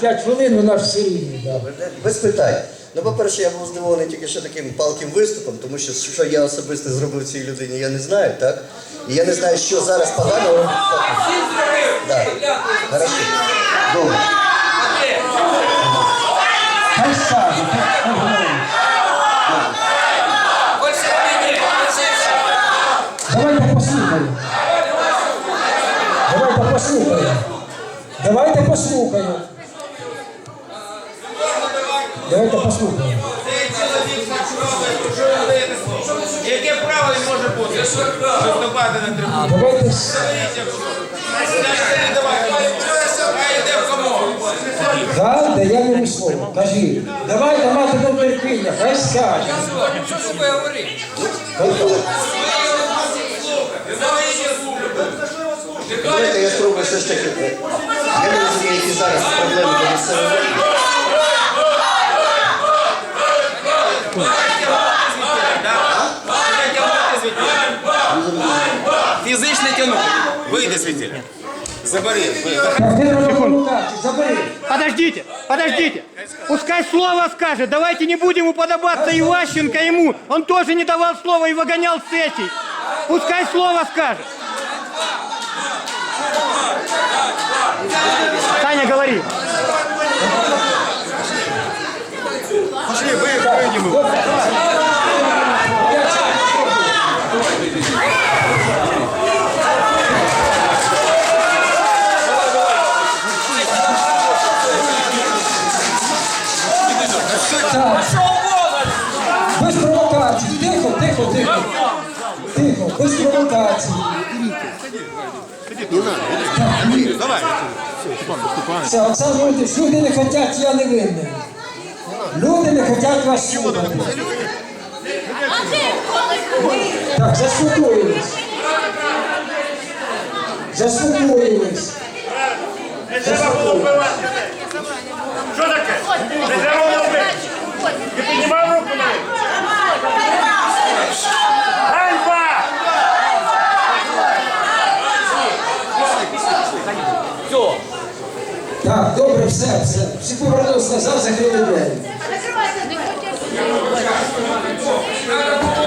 5 хвилин, у нас все рівні. Да. Без питань. Ну, по-перше, я був здивований тільки що таким палким виступом, тому що що я особисто зробив цій людині, я не знаю, так? І я не знаю, що зараз поганого. Да. Хорошо. Добре. Хай скаже, хай поговорить. Давайте послухаємо. Давайте послухаємо. Давайте послухаємо. Давайте послухаємо. Яке право він може бути? Виступати на трибуні. Давайте кому. да, даємо йому слово. Кажіть. Давайте мати до терпіння, хай скаже. Що з тобою говорити? Давайте я спробую все ж таки. Я не розумію, які зараз проблеми для місцевого. Фізично тягнути. Вийди звідти. Забери. Так, ти робиш провокацію, забери. Подождите, подождите. Пускай слово скажет. Давайте не будем уподобаться Иващенко ему. Он тоже не давал слова и выгонял с сессий. Пускай слово скажет. Так. Без провокацій. Тихо, тихо, тихо. Тихо, без провокацій. Все, Оксана Володимирович, люди не хочуть, я не винний. Люди не хочуть вас слухати. Так, заспокоїлись. Заспокоїлись. Не треба було вбивати. Що таке? Не треба було вбивати. Ти піднімав руку на них? Ганьба! Так, добре, все, все. Всі повернулися назад, закрили двері. Закривайте, не хочуть.